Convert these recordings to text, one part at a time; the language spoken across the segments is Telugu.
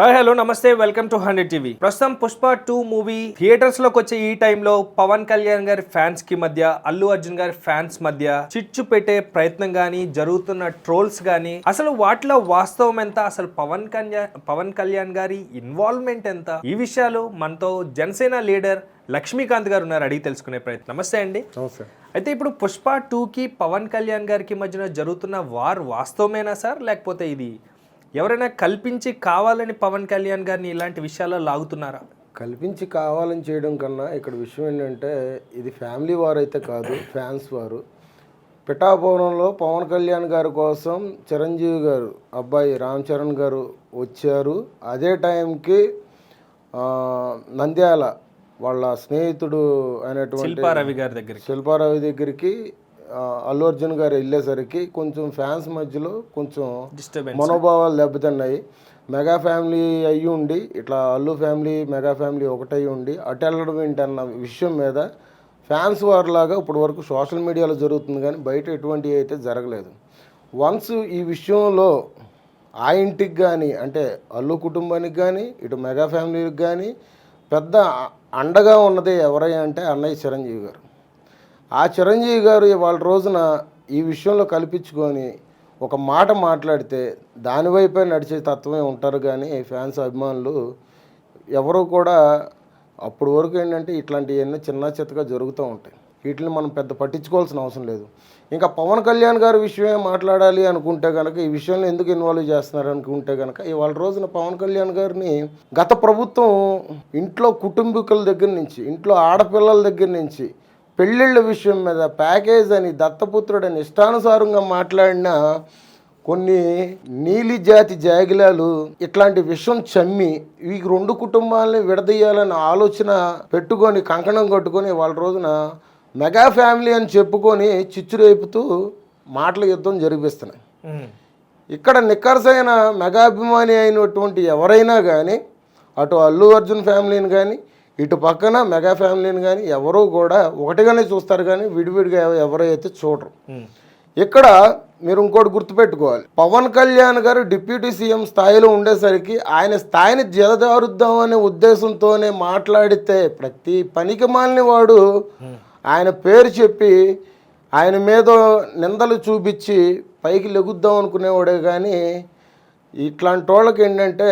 హాయ్ హలో నమస్తే వెల్కమ్ టు హండ్రెడ్ టీవీ. ప్రస్తుతం పుష్ప టూ మూవీ థియేటర్స్లోకి వచ్చే ఈ టైంలో పవన్ కళ్యాణ్ గారి ఫ్యాన్స్కి మధ్య అల్లు అర్జున్ గారి ఫ్యాన్స్ మధ్య చిచ్చు పెట్టే ప్రయత్నం గానీ జరుగుతున్న ట్రోల్స్ గానీ అసలు వాటిలో వాస్తవం ఎంత? అసలు పవన్ కళ్యాణ్ పవన్ కళ్యాణ్ గారి ఇన్వాల్వ్మెంట్ ఎంత? ఈ విషయాలు మనతో జనసేన లీడర్ లక్ష్మీకాంత్ గారు ఉన్నారు అడిగి తెలుసుకునే ప్రయత్నం. నమస్తే అండి. నమస్తే. అయితే ఇప్పుడు పుష్ప టూకి పవన్ కళ్యాణ్ గారికి మధ్యన జరుగుతున్న వార్ వాస్తవమేనా సార్? లేకపోతే ఇది ఎవరైనా కల్పించి కావాలని పవన్ కళ్యాణ్ గారిని ఇలాంటి విషయాల్లో లాగుతున్నారా? కల్పించి కావాలని చేయడం కన్నా ఇక్కడ విషయం ఏంటంటే ఇది ఫ్యామిలీ వారు అయితే కాదు ఫ్యాన్స్ వారు. పిఠాపురంలో పవన్ కళ్యాణ్ గారి కోసం చిరంజీవి గారు అబ్బాయి రామ్ చరణ్ గారు వచ్చారు. అదే టైంకి నంద్యాల వాళ్ళ స్నేహితుడు అయినటువంటి శిల్పారవి గారి దగ్గరికి. శిల్పారావు దగ్గరికి అల్లు అర్జున్ గారు వెళ్ళేసరికి కొంచెం ఫ్యాన్స్ మధ్యలో కొంచెం డిస్టర్బెన్స్ మనోభావాలు దెబ్బతిన్నాయి. మెగా ఫ్యామిలీ అయ్యి ఉండి ఇట్లా అల్లు ఫ్యామిలీ మెగా ఫ్యామిలీ ఒకటై ఉండి అటు వెళ్ళడం ఏంటన్న విషయం మీద ఫ్యాన్స్ వారిలాగా ఇప్పటి వరకు సోషల్ మీడియాలో జరుగుతుంది కానీ బయట ఎటువంటివి అయితే జరగలేదు. వన్స్ ఈ విషయంలో ఆ ఇంటికి కానీ అంటే అల్లు కుటుంబానికి కానీ ఇటు మెగా ఫ్యామిలీకి కానీ పెద్ద అండగా ఉన్నది ఎవరై అంటే అన్నయ్య చిరంజీవి గారు. ఆ చిరంజీవి గారు ఇవాళ రోజున ఈ విషయంలో కల్పించుకొని ఒక మాట మాట్లాడితే దానివైపే నడిచే తత్వమే ఉంటారు కానీ ఫ్యాన్స్ అభిమానులు ఎవరు కూడా అప్పటి వరకు ఏంటంటే ఇట్లాంటివన్నీ చిన్న చిత్తగా జరుగుతూ ఉంటాయి. వీటిని మనం పెద్ద పట్టించుకోవాల్సిన అవసరం లేదు. ఇంకా పవన్ కళ్యాణ్ గారి విషయమే మాట్లాడాలి అనుకుంటే కనుక ఈ విషయంలో ఎందుకు ఇన్వాల్వ్ చేస్తున్నారు అనుకుంటే కనుక ఇవాళ రోజున పవన్ కళ్యాణ్ గారిని గత ప్రభుత్వం ఇంట్లో కుటుంబీకుల దగ్గర నుంచి ఇంట్లో ఆడపిల్లల దగ్గర నుంచి పెళ్ళిళ్ళ విషయం మీద ప్యాకేజ్ అని దత్తపుత్రుడని ఇష్టానుసారంగా మాట్లాడిన కొన్ని నీలి జాతి జాగిలాలు ఇట్లాంటి విషయం చమ్మి ఈ రెండు కుటుంబాలని విడదీయాలన్న ఆలోచన పెట్టుకొని కంకణం కట్టుకొని వాళ్ళ రోజున మెగా ఫ్యామిలీ అని చెప్పుకొని చిచ్చు రేపుతూ మాటల యుద్ధం జరిపిస్తున్నాయి. ఇక్కడ నిక్కరసైన మెగాభిమాని అయినటువంటి ఎవరైనా కానీ అటు అల్లు అర్జున్ ఫ్యామిలీని కానీ ఇటు పక్కన మెగా ఫ్యామిలీని కానీ ఎవరూ కూడా ఒకటిగానే చూస్తారు కానీ విడివిడిగా ఎవరైతే చూడరు. ఇక్కడ మీరు ఇంకోటి గుర్తుపెట్టుకోవాలి. పవన్ కళ్యాణ్ గారు డిప్యూటీ సీఎం స్థాయిలో ఉండేసరికి ఆయన స్థాయిని జలదారుద్దాం అనే ఉద్దేశంతోనే మాట్లాడితే ప్రతి పనికి మాలిన వాడు ఆయన పేరు చెప్పి ఆయన మీద నిందలు చూపించి పైకి లెగుద్దాం అనుకునేవాడే కానీ ఇట్లాంటి వాళ్ళకి ఏంటంటే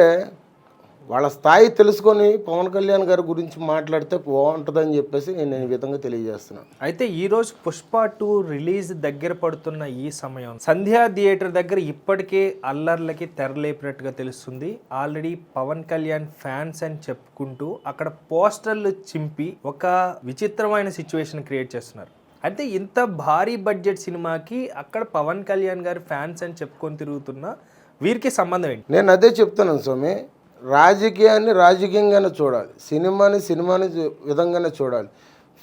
వాళ్ళ స్థాయి తెలుసుకొని పవన్ కళ్యాణ్ గారి గురించి మాట్లాడితే బాగుంటుందని చెప్పేసి నేను ఈ విధంగా తెలియజేస్తున్నాను. అయితే ఈ రోజు పుష్ప టూ రిలీజ్ దగ్గర పడుతున్న ఈ సమయం సంధ్యా థియేటర్ దగ్గర ఇప్పటికే అల్లర్లకి తెరలేపినట్టుగా తెలుస్తుంది. ఆల్రెడీ పవన్ కళ్యాణ్ ఫ్యాన్స్ అని చెప్పుకుంటూ అక్కడ పోస్టర్లు చింపి ఒక విచిత్రమైన సిచ్యువేషన్ క్రియేట్ చేస్తున్నారు. అయితే ఇంత భారీ బడ్జెట్ సినిమాకి అక్కడ పవన్ కళ్యాణ్ గారి ఫ్యాన్స్ అని చెప్పుకొని తిరుగుతున్న వీరికి సంబంధం ఏంటి? నేను అదే చెప్తున్నాను స్వామి. రాజకీయాన్ని రాజకీయంగానే చూడాలి. సినిమాని సినిమాని విధంగానే చూడాలి.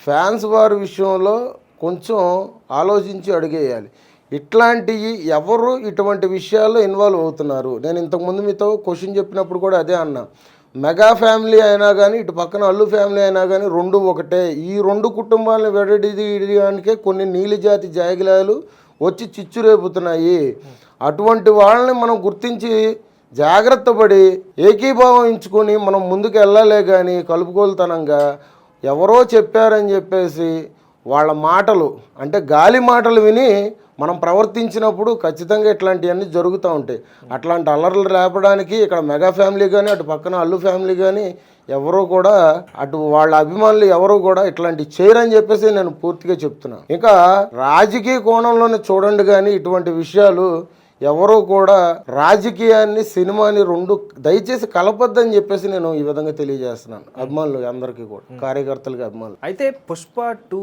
ఫ్యాన్స్ వారి విషయంలో కొంచెం ఆలోచించి అడిగేయాలి. ఇట్లాంటివి ఎవరు ఇటువంటి విషయాల్లో ఇన్వాల్వ్ అవుతున్నారు? నేను ఇంతకుముందు మీతో క్వశ్చన్ చెప్పినప్పుడు కూడా అదే అన్నా. మెగా ఫ్యామిలీ అయినా కానీ ఇటు పక్కన అల్లు ఫ్యామిలీ అయినా కానీ రెండు ఒకటే. ఈ రెండు కుటుంబాలను విడదీయడానికే కొన్ని నీలి జాతి జాగిలాలు వచ్చి చిచ్చు రేపుతున్నాయి అటువంటి వాళ్ళని మనం గుర్తించి జాగ్రత్త పడి ఏకీభావించుకొని మనం ముందుకు వెళ్ళాలే కానీ కలుపుకోలుతనంగా ఎవరో చెప్పారని చెప్పేసి వాళ్ళ మాటలు అంటే గాలి మాటలు విని మనం ప్రవర్తించినప్పుడు ఖచ్చితంగా ఇట్లాంటివన్నీ జరుగుతూ ఉంటాయి. అట్లాంటి అల్లర్లు రేపడానికి ఇక్కడ మెగా ఫ్యామిలీ కానీ అటు పక్కన అల్లు ఫ్యామిలీ కానీ ఎవరు కూడా అటు వాళ్ళ అభిమానులు ఎవరు కూడా ఇట్లాంటి చేయరని చెప్పేసి నేను పూర్తిగా చెప్తున్నాను ఇంకా రాజకీయ కోణంలోనే చూడండి కానీ ఇటువంటి విషయాలు ఎవరు కూడా రాజకీయాన్ని సినిమాని రెండు దయచేసి కలపద్దని చెప్పేసి నేను ఈ విధంగా తెలియజేస్తున్నాను. అభిమానులు అందరికీ కూడా కార్యకర్తలకి అభిమానులు. అయితే పుష్ప టూ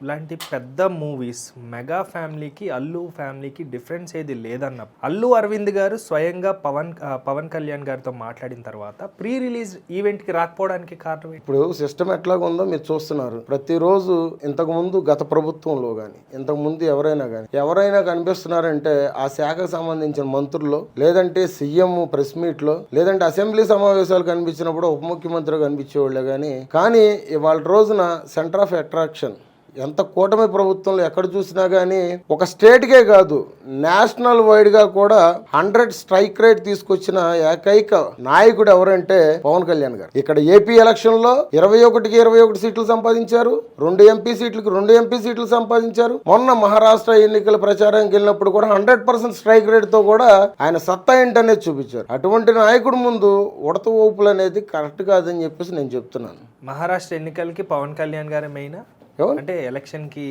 లాంటి పెద్ద మూవీస్ మెగా ఫ్యామిలీకి అల్లు ఫ్యామిలీకి డిఫరెన్స్ ఏది లేదన్న అల్లు అరవింద్ గారు స్వయంగా పవన్ పవన్ కళ్యాణ్ గారితో మాట్లాడిన తర్వాత ప్రీ రిలీజ్ ఈవెంట్కి రాకపోవడానికి కారణం ఇప్పుడు సిస్టమ్ ఎట్లాగ ఉందో మీరు చూస్తున్నారు. ప్రతిరోజు ఇంతకు ముందు గత ప్రభుత్వంలో కానీ ఇంతకు ముందు ఎవరైనా కానీ ఎవరైనా కనిపిస్తున్నారంటే ఆ శాఖకు సంబంధించిన మంత్రులు లేదంటే సీఎం ప్రెస్ మీట్లో లేదంటే అసెంబ్లీ సమావేశాలు కనిపించినప్పుడు ఉప ముఖ్యమంత్రి కనిపించేవాళ్ళే కానీ కానీ ఇవాళ రోజున సెంటర్ ఆఫ్ అట్రాక్షన్ ఎంత కూటమి ప్రభుత్వంలో ఎక్కడ చూసినా కానీ ఒక స్టేట్కే కాదు నేషనల్ వైడ్గా కూడా హండ్రెడ్ స్ట్రైక్ రేట్ తీసుకొచ్చిన ఏకైక నాయకుడు ఎవరంటే పవన్ కళ్యాణ్ గారు. ఇక్కడ ఏపీ ఎలక్షన్లో ఇరవై ఒకటికి ఇరవై ఒకటి సీట్లు సంపాదించారు రెండు ఎంపీ సీట్లకు రెండు ఎంపీ సీట్లు సంపాదించారు. మొన్న మహారాష్ట్ర ఎన్నికల ప్రచారానికి వెళ్ళినప్పుడు కూడా హండ్రెడ్ పర్సెంట్ స్ట్రైక్ రేట్తో కూడా ఆయన సత్తా ఏంటనేది చూపించారు. అటువంటి నాయకుడు ముందు ఉడత ఊపులు అనేది కరెక్ట్ కాదని చెప్పేసి నేను చెప్తున్నాను. మహారాష్ట్ర ఎన్నికలకి పవన్ కళ్యాణ్ గారే మెయిన్ అంటే ఎలక్షన్కి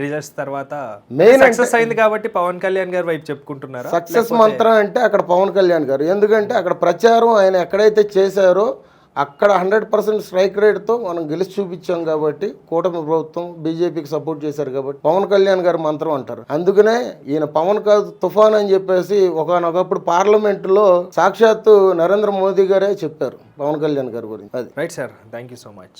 రిజల్ట్స్ తర్వాత Main సక్సెస్ అయింది కాబట్టి పవన్ కళ్యాణ్ గారు వైపు చెప్పుకుంటున్నారా? సక్సెస్ మంత్రం అంటే అక్కడ పవన్ కళ్యాణ్ గారు. ఎందుకంటే అక్కడ ప్రచారం ఆయన ఎక్కడైతే చేశారో అక్కడ హండ్రెడ్ పర్సెంట్ స్ట్రైక్ రేట్తో మనం గెలిచి చూపించాం కాబట్టి కూటమి ప్రభుత్వం బీజేపీకి సపోర్ట్ చేశారు కాబట్టి పవన్ కళ్యాణ్ గారు మంత్రం అంటారు. అందుకనే ఈయన పవన్ కాదు తుఫాన్ అని చెప్పేసి ఒకనొకప్పుడు పార్లమెంటులో సాక్షాత్తు నరేంద్ర మోదీ గారే చెప్పారు పవన్ కళ్యాణ్ గారి గురించి. అది. Right sir thank you so much